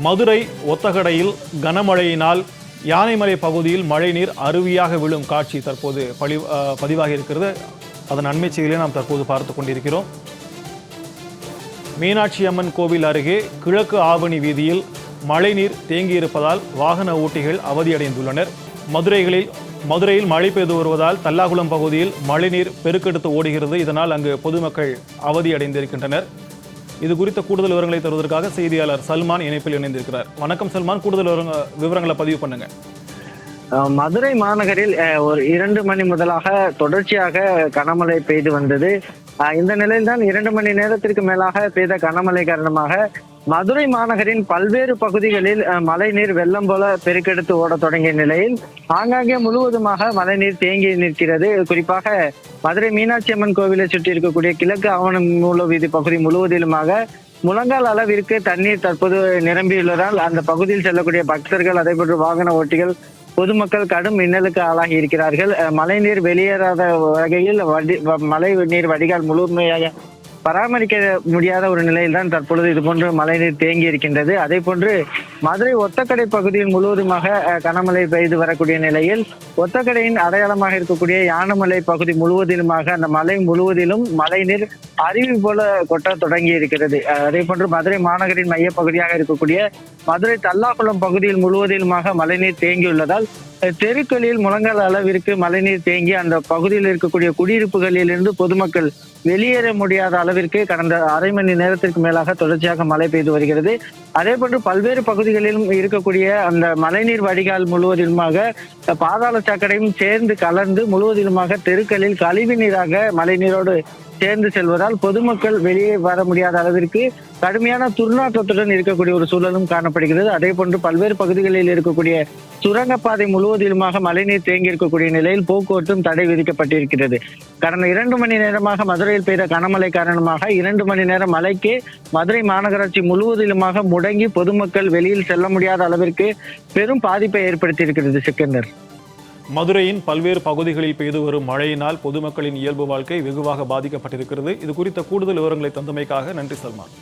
மதுரை ஒத்தகடையில் கனமழையினால் யானைமலை பகுதியில் மழைநீர் அருவியாக விழும் காட்சி தற்போது பழி அஹ், பதிவாகி இருக்கிறது அதன் அண்மை செய்தியை நாம் தற்போது பார்த்து கொண்டிருக்கிறோம். மீனாட்சி அம்மன் கோவில் அருகே கிழக்கு ஆவணி வீதியில் மழைநீர் தேங்கியிருப்பதால் வாகன ஓட்டிகள் அவதியடைந்துள்ளனர். மதுரைகளில் மதுரையில் மழை பெய்து வருவதால் தல்லாகுளம் பகுதியில் மழைநீர் பெருக்கெடுத்து ஓடுகிறது. இதனால் அங்கு பொதுமக்கள் அவதியடைந்திருக்கின்றனர். இது குறித்த கூடுதல் விவரங்களை தருவதற்காக செய்தியாளர் சல்மான் இணைப்பில் இணைந்திருக்கிறார். வணக்கம் சல்மான். கூடுதல் விவரங்களை பதிவு பண்ணுங்க. அஹ் மதுரை மாநகரில் அஹ், ஒரு இரண்டு மணி முதலாக தொடர்ச்சியாக கனமழை பெய்து வந்தது. அஹ், இந்த நிலையில்தான் இரண்டு மணி நேரத்திற்கு மேலாக பெய்த கனமழை காரணமாக மதுரை மாநகரின் பல்வேறு பகுதிகளில் மழைநீர் வெள்ளம் போல பெருக்கெடுத்து ஓட தொடங்கிய நிலையில் ஆங்காங்கே முழுவதுமாக மழைநீர் தேங்கி நிற்கிறது. குறிப்பாக மதுரை மீனாட்சி அம்மன் கோவிலை சுற்றி இருக்கக்கூடிய கிழக்கு ஆவணம் மூல வீதி பகுதி முழுவதிலுமாக முழங்கால் அளவிற்கு தண்ணீர் தற்போது நிரம்பியுள்ளதால் அந்த பகுதியில் செல்லக்கூடிய பக்தர்கள் அதை போன்று வாகன ஓட்டிகள் பொதுமக்கள் கடும் மின்னலுக்கு ஆளாகி இருக்கிறார்கள். மழைநீர் வெளியேறாத வகையில் வடி வ- மழை நீர் வடிகால் முழுமையாக பராமரிக்க முடியாத ஒரு நிலையில் தான் தற்பொழுது இது போன்று மழைநீர் தேங்கி இருக்கின்றது. அதே போன்று மதுரை ஒத்தக்கடை பகுதியில் முழுவதுமாக கனமழை பெய்து வரக்கூடிய நிலையில் ஒத்தக்கடையின் அடையாளமாக இருக்கக்கூடிய யானமலை பகுதி முழுவதிலுமாக அந்த மலை முழுவதிலும் மழைநீர் அருவி போல கொட்ட தொடங்கி இருக்கிறது. அஹ், அதே போன்று மதுரை மாநகரின் மையப்பகுதியாக இருக்கக்கூடிய மதுரை தல்லாக்குளம் பகுதியில் முழுவதிலுமாக மழைநீர் தேங்கியுள்ளதால் தெருக்களில் முழங்கால் அளவிற்கு மழைநீர் தேங்கி அந்த பகுதியில் இருக்கக்கூடிய குடியிருப்புகளில் இருந்து பொதுமக்கள் வெளியேற முடியாத அளவிற்கு கடந்த அரை மணி நேரத்திற்கு மேலாக தொடர்ச்சியாக மழை பெய்து வருகிறது. அதே போன்று பல்வேறு பகுதிகளிலும் இருக்கக்கூடிய அந்த மழைநீர் வடிகால் முழுவதிலுமாக பாதாள சாக்கடையும் சேர்ந்து கலந்து முழுவதிலுமாக தெருக்களில் கழிவு நீராக மழைநீரோடு சேர்ந்து செல்வதால் பொதுமக்கள் வெளியே வர முடியாத அளவிற்கு கடுமையான துர்நாற்றத்துடன் இருக்கக்கூடிய ஒரு சூழலும் காணப்படுகிறது. அதே போன்று பல்வேறு பகுதிகளில் இருக்கக்கூடிய சுரங்கப்பாதை முழுவதும் முழுவதிலுமாக மழைநீர் தேங்கியிருக்கக்கூடிய நிலையில் போக்குவரத்தும் தடை விதிக்கப்பட்டிருக்கிறது. கடந்த இரண்டு மணி நேரமாக மதுரையில் பெய்த கனமழை காரணமாக இரண்டு மணி நேரம் மழைக்கு மதுரை மாநகராட்சி முழுவதிலுமாக முடங்கி பொதுமக்கள் வெளியில் செல்ல முடியாத அளவிற்கு பெரும் பாதிப்பை ஏற்படுத்தியிருக்கிறது சிக்கந்தர். மதுரையின் பல்வேறு பகுதிகளில் பெய்து வரும் மழையினால் பொதுமக்களின் இயல்பு வாழ்க்கை வெகுவாக பாதிக்கப்பட்டிருக்கிறது. இது குறித்த கூடுதல் விவரங்களை தந்தமைக்காக நன்றி சல்மான்.